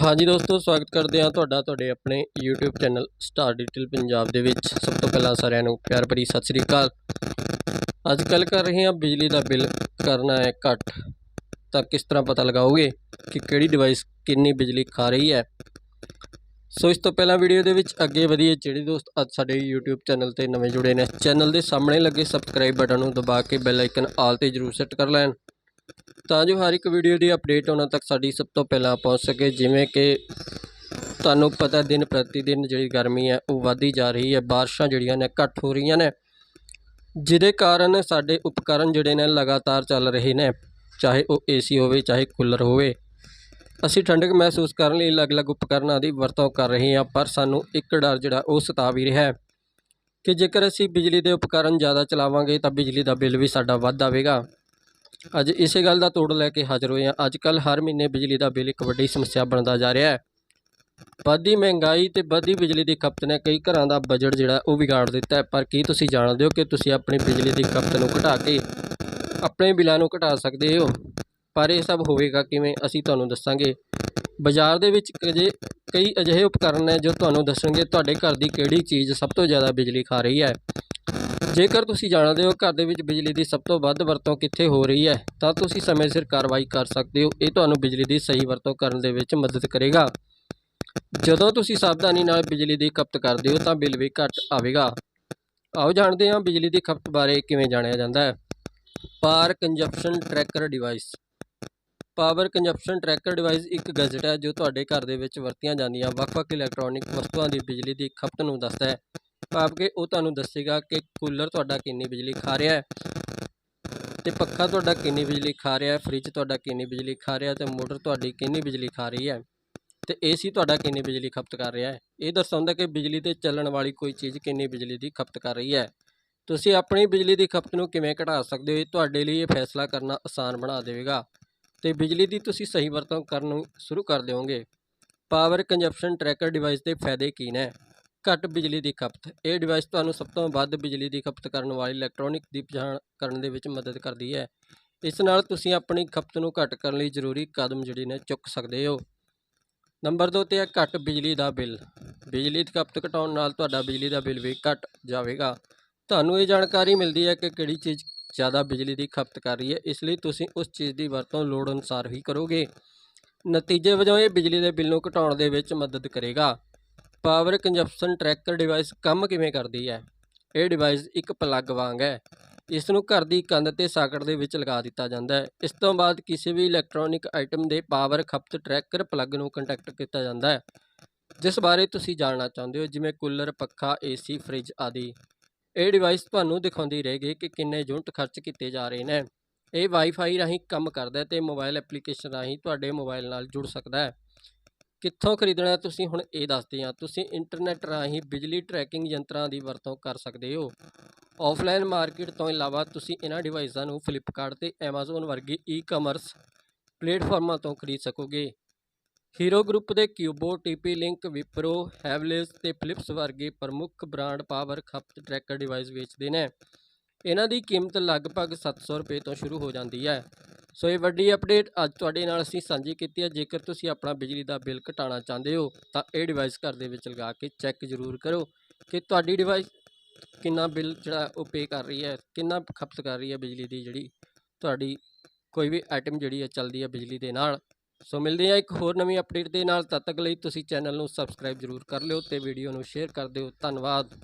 ਹਾਂਜੀ ਦੋਸਤੋ, ਸਵਾਗਤ ਕਰਦੇ ਹਾਂ ਤੁਹਾਡਾ, ਤੁਹਾਡੇ ਆਪਣੇ YouTube channel star detail Punjab ਦੇ ਵਿੱਚ। ਸਭ ਤੋਂ ਪਹਿਲਾਂ ਸਾਰਿਆਂ ਨੂੰ ਪਿਆਰ ਭਰੀ ਸਤਿ ਸ੍ਰੀ ਅਕਾਲ। ਅੱਜ ਕੱਲ ਕਰ ਰਹੇ ਹਾਂ ਬਿਜਲੀ ਦਾ ਬਿੱਲ ਕਰਨਾ ਹੈ ਘੱਟ। ਤਾਂ ਕਿਸ ਤਰ੍ਹਾਂ ਪਤਾ ਲਗਾਓਗੇ ਕਿ ਕਿਹੜੀ ਡਿਵਾਈਸ ਕਿੰਨੀ ਬਿਜਲੀ ਖਾ ਰਹੀ ਹੈ? ਸੋ ਇਸ ਤੋਂ ਪਹਿਲਾਂ ਵੀਡੀਓ ਦੇ ਵਿੱਚ ਅੱਗੇ ਵਧੀਏ, ਜਿਹੜੇ ਦੋਸਤ ਅੱਜ ਸਾਡੇ YouTube ਚੈਨਲ ਤੇ ਨਵੇਂ ਜੁੜੇ ਨੇ ਚੈਨਲ ਦੇ ਸਾਹਮਣੇ ਲੱਗੇ ਸਬਸਕ੍ਰਾਈਬ ਬਟਨ ਨੂੰ ਦਬਾ ਕੇ ਬੈਲ ਆਈਕਨ ਆਲ ਤੇ ਜਰੂਰ ਸੈੱਟ ਕਰ ਲੈਣ। ਤਾਂ ਜੋ ਹਰ ਇੱਕ ਵੀਡੀਓ ਦੀ ਅਪਡੇਟ ਉਹਨਾਂ ਤੱਕ ਸਾਡੀ ਸਭ ਤੋਂ ਪਹਿਲਾਂ ਪਹੁੰਚ ਸਕੇ, ਜਿਵੇਂ ਕਿ ਤੁਹਾਨੂੰ ਪਤਾ ਦਿਨ ਪ੍ਰਤੀ ਦਿਨ ਜਿਹੜੀ ਗਰਮੀ ਹੈ, ਉਹ ਵਧਦੀ ਜਾ ਰਹੀ ਹੈ, ਬਾਰਿਸ਼ਾਂ ਜਿਹੜੀਆਂ ਨੇ ਘੱਟ ਹੋ ਰਹੀਆਂ ਨੇ, ਜਿਹਦੇ ਕਾਰਨ ਸਾਡੇ ਉਪਕਰਨ ਜਿਹੜੇ ਨੇ ਲਗਾਤਾਰ ਚੱਲ ਰਹੇ ਨੇ, ਚਾਹੇ ਉਹ ਏਸੀ ਹੋਵੇ, ਚਾਹੇ ਕੂਲਰ ਹੋਵੇ। ਅਸੀਂ ਠੰਡਕ ਮਹਿਸੂਸ ਕਰਨ ਲਈ ਅਲੱਗ-ਅਲੱਗ ਉਪਕਰਨਾਂ ਦੀ ਵਰਤੋਂ ਕਰ ਰਹੇ ਹਾਂ, ਪਰ ਸਾਨੂੰ ਇੱਕ ਡਰ ਜਿਹੜਾ, ਉਹ ਸਤਾ ਵੀ ਰਿਹਾ ਹੈ ਕਿ ਜੇਕਰ ਅਸੀਂ ਬਿਜਲੀ ਦੇ ਉਪਕਰਨ ਜ਼ਿਆਦਾ ਚਲਾਵਾਂਗੇ, ਤਾਂ ਬਿਜਲੀ ਦਾ ਬਿੱਲ ਵੀ ਸਾਡਾ ਵੱਧ ਆਵੇਗਾ। ਅੱਜ ਇਸੇ ਗੱਲ ਦਾ ਤੋੜ ਲੈ ਕੇ ਹਾਜ਼ਰ ਹੋਏ ਹਾਂ। ਅੱਜ ਕੱਲ ਹਰ ਮਹੀਨੇ ਬਿਜਲੀ ਦਾ ਬਿੱਲ ਇੱਕ ਵੱਡੀ ਸਮੱਸਿਆ ਬਣਦਾ ਜਾ ਰਿਹਾ ਹੈ। ਵੱਧਦੀ ਮਹਿੰਗਾਈ ਤੇ ਵੱਧਦੀ ਬਿਜਲੀ ਦੀ ਖਪਤ ਨੇ ਕਈ ਘਰਾਂ ਦਾ ਬਜਟ ਜਿਹੜਾ ਉਹ ਵਿਗਾੜ ਦਿੱਤਾ ਹੈ। ਪਰ ਕੀ ਤੁਸੀਂ ਜਾਣਦੇ ਹੋ ਕਿ ਤੁਸੀਂ ਆਪਣੀ ਬਿਜਲੀ ਦੀ ਖਪਤ ਨੂੰ ਘਟਾ ਕੇ ਆਪਣੇ ਬਿੱਲਾਂ ਨੂੰ ਘਟਾ ਸਕਦੇ ਹੋ? ਪਰ ਇਹ ਸਭ ਹੋਵੇਗਾ ਕਿਵੇਂ, ਅਸੀਂ ਤੁਹਾਨੂੰ ਦੱਸਾਂਗੇ। ਬਾਜ਼ਾਰ ਦੇ ਵਿੱਚ ਅਜੇ ਕਈ ਅਜਿਹੇ ਉਪਕਰਨ ਨੇ ਜੋ ਤੁਹਾਨੂੰ ਦੱਸਣਗੇ ਤੁਹਾਡੇ ਘਰ ਦੀ ਕਿਹੜੀ ਚੀਜ਼ ਸਭ ਤੋਂ ਜ਼ਿਆਦਾ ਬਿਜਲੀ ਖਾ ਰਹੀ ਹੈ। ਜੇਕਰ ਤੁਸੀਂ ਜਾਣਦੇ ਹੋ ਘਰ ਦੇ ਵਿੱਚ ਬਿਜਲੀ ਦੀ ਸਭ ਤੋਂ ਵੱਧ ਵਰਤੋਂ ਕਿੱਥੇ ਹੋ ਰਹੀ ਹੈ, ਤਾਂ ਤੁਸੀਂ ਸਮੇਂ ਸਿਰ ਕਾਰਵਾਈ ਕਰ ਸਕਦੇ ਹੋ। ਇਹ ਤੁਹਾਨੂੰ ਬਿਜਲੀ ਦੀ ਸਹੀ ਵਰਤੋਂ ਕਰਨ ਦੇ ਵਿੱਚ ਮਦਦ ਕਰੇਗਾ। ਜਦੋਂ ਤੁਸੀਂ ਸਾਵਧਾਨੀ ਨਾਲ ਬਿਜਲੀ ਦੀ ਖਪਤ ਕਰਦੇ ਹੋ, ਤਾਂ ਬਿੱਲ ਵੀ ਘੱਟ ਆਵੇਗਾ। ਆਓ ਜਾਣਦੇ ਹਾਂ ਬਿਜਲੀ ਦੀ ਖਪਤ ਬਾਰੇ ਕਿਵੇਂ ਜਾਣਿਆ ਜਾਂਦਾ ਹੈ। Power consumption tracker device power consumption tracker device ਇੱਕ ਗੈਜਟ ਹੈ, ਜੋ ਤੁਹਾਡੇ ਘਰ ਦੇ ਵਿੱਚ ਵਰਤੀਆਂ ਜਾਂਦੀਆਂ ਵੱਖ-ਵੱਖ ਇਲੈਕਟ੍ਰੋਨਿਕ ਵਸਤੂਆਂ ਦੀ ਬਿਜਲੀ ਦੀ ਖਪਤ ਨੂੰ ਦੱਸਦਾ ਹੈ। ਭਾਵ ਕਿ ਉਹ ਤੁਹਾਨੂੰ ਦੱਸੇਗਾ ਕਿ ਕੂਲਰ ਤੁਹਾਡਾ ਕਿੰਨੀ ਬਿਜਲੀ ਖਾ ਰਿਹਾ ਹੈ ਤੇ ਪੱਖਾ ਤੁਹਾਡਾ ਕਿੰਨੀ ਬਿਜਲੀ ਖਾ ਰਿਹਾ ਹੈ, ਫ੍ਰਿਜ ਤੁਹਾਡਾ ਕਿੰਨੀ ਬਿਜਲੀ ਖਾ ਰਿਹਾ ਤੇ ਮੋਟਰ ਤੁਹਾਡੀ ਕਿੰਨੀ ਬਿਜਲੀ ਖਾ ਰਹੀ ਹੈ ਤੇ ਏਸੀ ਤੁਹਾਡਾ ਕਿੰਨੀ ਬਿਜਲੀ ਖਪਤ ਕਰ ਰਿਹਾ ਹੈ। ਇਹ ਦਰਸਾਉਂਦਾ ਕਿ ਬਿਜਲੀ ਤੇ ਚੱਲਣ ਵਾਲੀ ਕੋਈ ਚੀਜ਼ ਕਿੰਨੀ ਬਿਜਲੀ ਦੀ ਖਪਤ ਕਰ ਰਹੀ ਹੈ। ਤੁਸੀਂ ਆਪਣੀ ਬਿਜਲੀ ਦੀ ਖਪਤ ਨੂੰ ਕਿਵੇਂ ਘਟਾ ਸਕਦੇ ਹੋ, ਇਹ ਤੁਹਾਡੇ ਲਈ ਇਹ ਫੈਸਲਾ ਕਰਨਾ ਆਸਾਨ ਬਣਾ ਦੇਵੇਗਾ ਤੇ ਬਿਜਲੀ ਦੀ ਤੁਸੀਂ ਸਹੀ ਵਰਤੋਂ ਕਰਨ ਨੂੰ ਸ਼ੁਰੂ ਕਰ ਦਿਓਗੇ। ਪਾਵਰ ਕੰਜ਼ੰਪਸ਼ਨ ਟਰੈਕਰ ਡਿਵਾਈਸ ਦੇ ਫਾਇਦੇ ਕੀ ਨੇ? ਘੱਟ ਬਿਜਲੀ ਦੀ ਖਪਤ। ਇਹ ਡਿਵਾਈਸ ਤੁਹਾਨੂੰ ਸਭ ਤੋਂ ਵੱਧ ਬਿਜਲੀ ਦੀ ਖਪਤ ਕਰਨ ਵਾਲੀ ਇਲੈਕਟ੍ਰੋਨਿਕ ਦੀ ਪਛਾਣ ਕਰਨ ਦੇ ਵਿੱਚ ਮਦਦ ਕਰਦੀ ਹੈ। ਇਸ ਨਾਲ ਤੁਸੀਂ ਆਪਣੀ ਖਪਤ ਨੂੰ ਘੱਟ ਕਰਨ ਲਈ ਜ਼ਰੂਰੀ ਕਦਮ ਜਿਹੜੇ ਨੇ ਚੁੱਕ ਸਕਦੇ ਹੋ। ਨੰਬਰ 2 ਤੇ ਹੈ ਘੱਟ ਬਿਜਲੀ ਦਾ ਬਿੱਲ। ਬਿਜਲੀ ਦੀ ਖਪਤ ਘਟਾਉਣ ਨਾਲ ਤੁਹਾਡਾ ਬਿਜਲੀ ਦਾ ਬਿੱਲ ਵੀ ਘਟ ਜਾਵੇਗਾ। ਤੁਹਾਨੂੰ ਇਹ ਜਾਣਕਾਰੀ ਮਿਲਦੀ ਹੈ ਕਿ ਕਿਹੜੀ ਚੀਜ਼ ਜ਼ਿਆਦਾ ਬਿਜਲੀ ਦੀ ਖਪਤ ਕਰ ਰਹੀ ਹੈ, ਇਸ ਲਈ ਤੁਸੀਂ ਉਸ ਚੀਜ਼ ਦੀ ਵਰਤੋਂ ਲੋੜ ਅਨੁਸਾਰ ਹੀ ਕਰੋਗੇ। ਨਤੀਜੇ ਵਜੋਂ ਇਹ ਬਿਜਲੀ ਦੇ ਬਿੱਲ ਨੂੰ ਘਟਾਉਣ ਦੇ ਵਿੱਚ ਮਦਦ ਕਰੇਗਾ। ਪਾਵਰ ਕੰਜ਼ੰਪਸ਼ਨ ਟਰੈਕਰ ਡਿਵਾਈਸ ਕੰਮ ਕਿਵੇਂ ਕਰਦੀ ਹੈ? ਇਹ ਡਿਵਾਈਸ ਇੱਕ ਪਲੱਗ ਵਾਂਗ ਹੈ। ਇਸ ਨੂੰ ਘਰ ਦੀ ਕੰਧ ਤੇ ਸਾਕਟ ਦੇ ਵਿੱਚ ਲਗਾ ਦਿੱਤਾ ਜਾਂਦਾ ਹੈ। ਇਸ ਤੋਂ ਬਾਅਦ ਕਿਸੇ ਵੀ ਇਲੈਕਟ੍ਰੋਨਿਕ ਆਈਟਮ ਦੇ ਪਾਵਰ ਖਪਤ ਟਰੈਕਰ ਪਲੱਗ ਨੂੰ ਕੰਟੈਕਟ ਕੀਤਾ ਜਾਂਦਾ ਹੈ। ਜਿਸ ਬਾਰੇ ਤੁਸੀਂ ਜਾਣਨਾ ਚਾਹੁੰਦੇ ਹੋ, ਜਿਵੇਂ ਕੂਲਰ, ਪੱਖਾ, ਏਸੀ, ਫ੍ਰਿਜ ਆਦਿ। ਇਹ ਡਿਵਾਈਸ ਤੁਹਾਨੂੰ ਦਿਖਾਉਂਦੀ ਰਹੇਗੀ ਕਿ ਕਿੰਨੇ ਯੂਨਿਟ ਖਰਚ ਕੀਤੇ ਜਾ ਰਹੇ ਨੇ। ਇਹ ਵਾਈਫਾਈ ਰਾਹੀਂ ਕੰਮ ਕਰਦਾ ਹੈ ਤੇ ਮੋਬਾਈਲ ਐਪਲੀਕੇਸ਼ਨ ਰਾਹੀਂ ਤੁਹਾਡੇ ਮੋਬਾਈਲ ਨਾਲ ਜੁੜ ਸਕਦਾ ਹੈ। ਕਿੱਥੋਂ ਖਰੀਦਣਾ ਤੁਸੀਂ ਹੁਣ ਇਹ ਦੱਸਦੇ ਹਾਂ। ਤੁਸੀਂ ਇੰਟਰਨੈਟ ਰਾਹੀਂ ਬਿਜਲੀ ਟਰੈਕਿੰਗ ਯੰਤਰਾਂ ਦੀ ਵਰਤੋਂ ਕਰ ਸਕਦੇ ਹੋ। ਆਫਲਾਈਨ ਮਾਰਕੀਟ ਤੋਂ ਇਲਾਵਾ ਤੁਸੀਂ ਇਹਨਾਂ ਡਿਵਾਈਸਾਂ ਨੂੰ ਫਲਿੱਪਕਾਰਟ ਤੇ ਐਮਾਜ਼ੋਨ ਵਰਗੇ ਈ-ਕਮਰਸ ਪਲੇਟਫਾਰਮਾਂ ਤੋਂ ਖਰੀਦ ਸਕੋਗੇ। ਹੀਰੋ ਗਰੁੱਪ ਦੇ Qubo TP link Wipro Havells ਤੇ ਫਿਲਿਪਸ ਵਰਗੇ ਪ੍ਰਮੁੱਖ ਬ੍ਰਾਂਡ ਪਾਵਰ ਖਪਤ ਟਰੈਕਰ ਡਿਵਾਈਸ ਵੇਚਦੇ ਨੇ। ਇਹਨਾਂ ਦੀ ਕੀਮਤ ਲਗਭਗ 700 ਰੁਪਏ ਤੋਂ ਸ਼ੁਰੂ ਹੋ ਜਾਂਦੀ ਹੈ। ਸੋ ਇਹ ਵੱਡੀ ਅਪਡੇਟ ਅੱਜ ਤੁਹਾਡੇ ਨਾਲ ਅਸੀਂ ਸਾਂਝੀ ਕੀਤੀ ਹੈ। ਜੇਕਰ ਤੁਸੀਂ ਆਪਣਾ ਬਿਜਲੀ ਦਾ ਬਿੱਲ ਘਟਾਉਣਾ ਚਾਹੁੰਦੇ ਹੋ, ਤਾਂ ਇਹ ਡਿਵਾਈਸ ਘਰ ਦੇ ਵਿੱਚ ਲਗਾ ਕੇ ਚੈੱਕ ਜ਼ਰੂਰ ਕਰੋ ਕਿ ਤੁਹਾਡੀ ਡਿਵਾਈਸ ਕਿੰਨਾ ਬਿੱਲ ਜਿਹੜਾ ਉਹ ਪੇ ਕਰ ਰਹੀ ਹੈ, ਕਿੰਨਾ ਖਪਤ ਕਰ ਰਹੀ ਹੈ ਬਿਜਲੀ ਦੀ ਜਿਹੜੀ ਤੁਹਾਡੀ ਕੋਈ ਵੀ ਆਈਟਮ ਜਿਹੜੀ ਹੈ ਚੱਲਦੀ ਹੈ ਬਿਜਲੀ ਦੇ ਨਾਲ। ਸੋ ਮਿਲਦੇ ਆ ਇੱਕ ਹੋਰ ਨਵੀਂ ਅਪਡੇਟ ਦੇ ਨਾਲ। ਤਦ ਤੱਕ ਲਈ ਤੁਸੀਂ ਚੈਨਲ ਨੂੰ ਸਬਸਕ੍ਰਾਈਬ ਜ਼ਰੂਰ ਕਰ ਲਿਓ ਤੇ ਵੀਡੀਓ ਨੂੰ ਸ਼ੇਅਰ ਕਰ ਦਿਓ। ਧੰਨਵਾਦ।